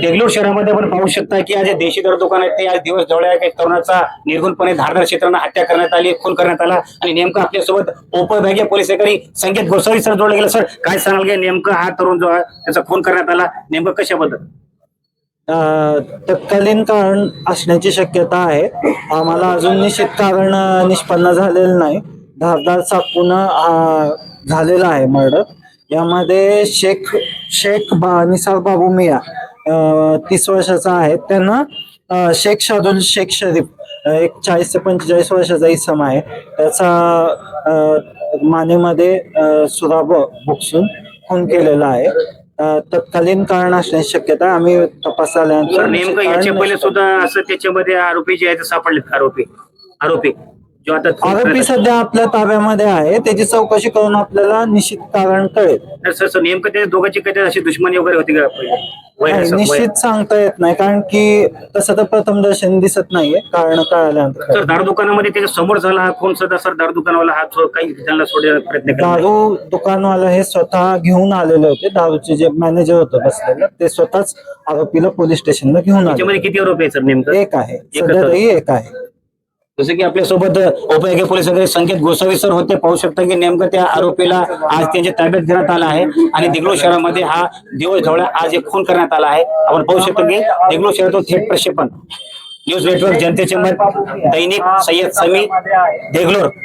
देगलूर शहरामध्ये आपण पाहू शकता की आज देशी दर दुकान आहेत ते आज दिवस जवळ आहे. तरुणाचा निर्गुणपणे धारदार क्षेत्रांना हत्या करण्यात आली खून करण्यात आला. आणि नेमकं आपल्यासोबत उपविभागीय पोलीस अधिकारी संकेत गोसावी सर जोडले गेले. सर काय सांगाल की नेमकं हा तरुण जो आहे त्याचा खून करण्यात आला. नेमकं कशाबद्दल? तत्कालीन कारण असण्याची शक्यता आहे. आम्हाला अजून निश्चित कारण निष्पन्न झालेलं नाही. धारदार चाकून झालेला आहे मर्डर. यामध्ये शेख शेख बा निसार बाबू मिया तीस वर्षाचा आहे. त्यांना शेख शादुल शेख शरीफ एक चाळीस ते पंचेचाळीस वर्षाचा इसम आहे. त्याचा मानेमध्ये सुराब भुकसून खून केलेला आहे. तत्कालीन कारण असण्याची शक्यता. आम्ही तपास सर झाल्यानंतर नेमकं याच्या पहिले सुद्धा असं त्याच्यामध्ये आरोपी जे आहेत ते सापडलेत आरोपी. आरोपी. जो आता आरोपी सध्या आपल्या ताब्यामध्ये आहे त्याची चौकशी करून आपल्याला निश्चित कारण कळेल. तर सर सर नेमकं ते दोघांची काही अशी दुश्मनी वगैरे होती का? पहिले? वय नाही, असं- वय- निश्चित सांगता येत नाही कारण की तसं तर प्रथम दर्शन दिसत नाहीये कारण कळाल्यानंतर. सर दारू दुकानामध्ये त्याच्यासमोर झाला हा खून सुद्धा सर दारू दुकानवाला हा काही त्यांना सोडण्याचा प्रयत्न केला दारू दुकानवाला हे स्वतः घेऊन आलेले होते दारूचे जे मॅनेजर होते बसलेले ते स्वतःच आरोपीला पोलीस स्टेशनला घेऊन आले. त्याच्यामध्ये किती आरोप आहे सर नेमकं? एक आहे एकच सध्या तरी एक आहे. जसं की आपल्यासोबत उपयोगी पोलीस अधिकारी संकेत गोसावी सर होते. पाहू शकता की नेमकं त्या आरोपीला आज त्यांच्या ताब्यात घेण्यात आला आहे. आणि देगलूर शहरामध्ये हा दिवस ढवळा आज एक खून करण्यात आला आहे. आपण पाहू शकतो की देगलूर शहरातून थेट प्रक्षेपण. न्यूज नेटवर्क जनतेचे मत दैनिक सय्यद समी देगलूर.